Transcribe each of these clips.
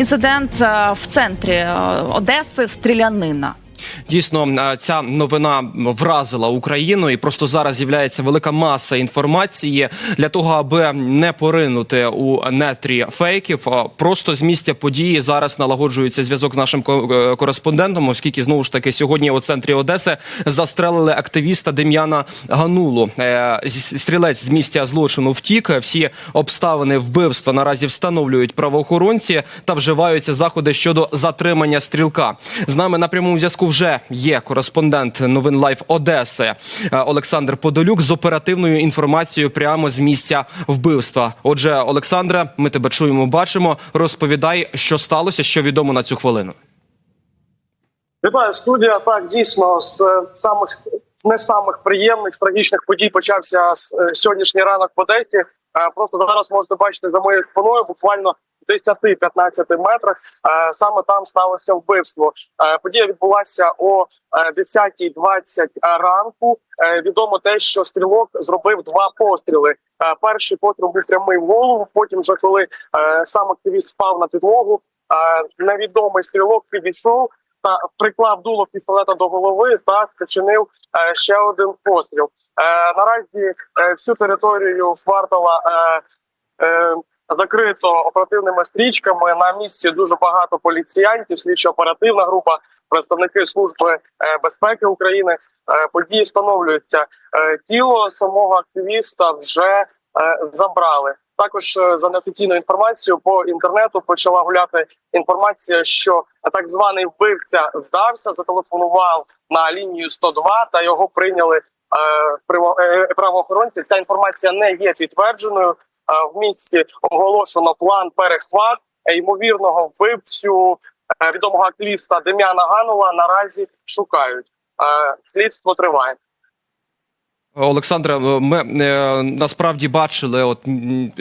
Інцидент е, в центрі е, Одеси стрілянина. Дійсно, е, ця новина вразила Україну, і просто зараз з'являється велика маса інформації для того, аби не поринути у нетрі фейків. Просто з місця події зараз налагоджується зв'язок з нашим е, кореспондентом, оскільки знову ж таки сьогодні у центрі Одеси застрелили активіста Дем'яна Ганулу. Е, Стрілець з місця злочину втік. Всі обставини вбивства наразі встановлюють правоохоронці та вживаються заходи щодо затримання стрілка. З нами на прямому зв'язку вже є кореспондент новин Лайф Одеси е, Олександр Подолюк з оперативною інформацією прямо з місця вбивства. Отже, Олександре, ми тебе чуємо, бачимо. Розповідай, що сталося, що відомо на цю хвилину. Вітаю, студія. Так, дійсно, з е, самих не самих приємних з трагічних подій почався е, сьогоднішній ранок в Одесі. Просто зараз можете бачити за моєю спиною, буквально 10-15 метрах. е, Саме там сталося вбивство. Е, Подія відбулася о е, 10.20 ранку. Е, Відомо те, що стрілок зробив два постріли. Перший постріл був прямий в голову. Потім, вже коли сам активіст спав на підлогу, невідомий стрілок підійшов та приклав дуло пістолета до голови та спричинив е, ще один постріл. Е, наразі е, всю територію квартала е, е, закрито оперативними стрічками. На місці дуже багато поліціянтів, слідчо-оперативна група, представники служби е, безпеки України. Е, події встановлюються. Е, тіло самого активіста вже забрали. Також за неофіційною інформацією по інтернету почала гуляти інформація, що так званий вбивця здався, зателефонував на лінію 102 та його прийняли правоохоронці. Ця інформація не є підтвердженою. Е, в місті оголошено план перехват е, ймовірного вбивцю е, відомого активіста Дем'яна Ганова. Наразі шукають. Слідство триває. Олександре, ми е, насправді бачили от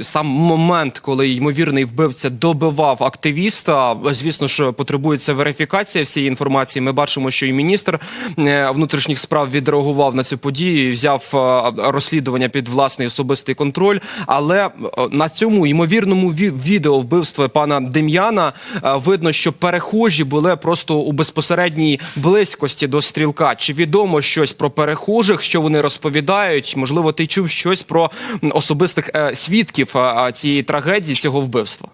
сам момент, коли ймовірний вбивця добивав активіста. Звісно ж, потребується верифікація всієї інформації. Ми бачимо, що і міністр е, внутрішніх справ відреагував на цю подію, і взяв е, розслідування під власний особистий контроль. Але е, на цьому ймовірному ві- відео вбивства пана Дем'яна е, видно, що перехожі були просто у безпосередній близькості до стрілка. Чи відомо щось про перехожих, що вони розповідають? Можливо, ти чув щось про особистих е, свідків е, е, цієї трагедії, цього вбивства?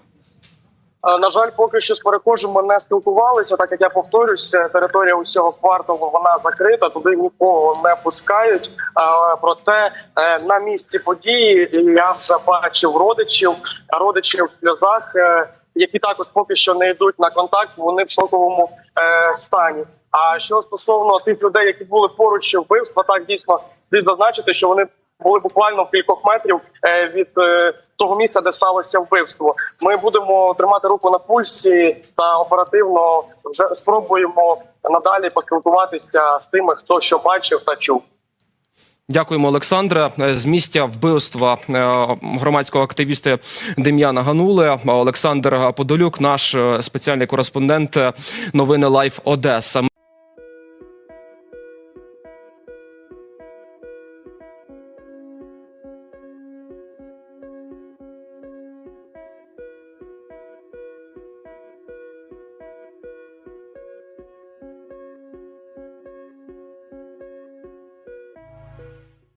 На жаль, поки що з перехожими не спілкувалися. Так як я повторюсь, е, територія усього кварталу вона закрита, туди нікого не пускають. Е, Проте на місці події я вже бачив родичів, родичів в сльозах, які також поки що не йдуть на контакт. Вони в шоковому стані. А що стосовно тих людей, які були поруч вбивства, так дійсно слід зазначити, що вони були буквально в кількох метрів е, від е, того місця, де сталося вбивство. Ми будемо тримати руку на пульсі та оперативно вже спробуємо надалі поспілкуватися з тими, хто що бачив та чув. Дякуємо, Олександре. Е, З місця вбивства громадського активіста Дем'яна Ганули Олександр Подолюк, наш спеціальний кореспондент новини Лайф Одеса.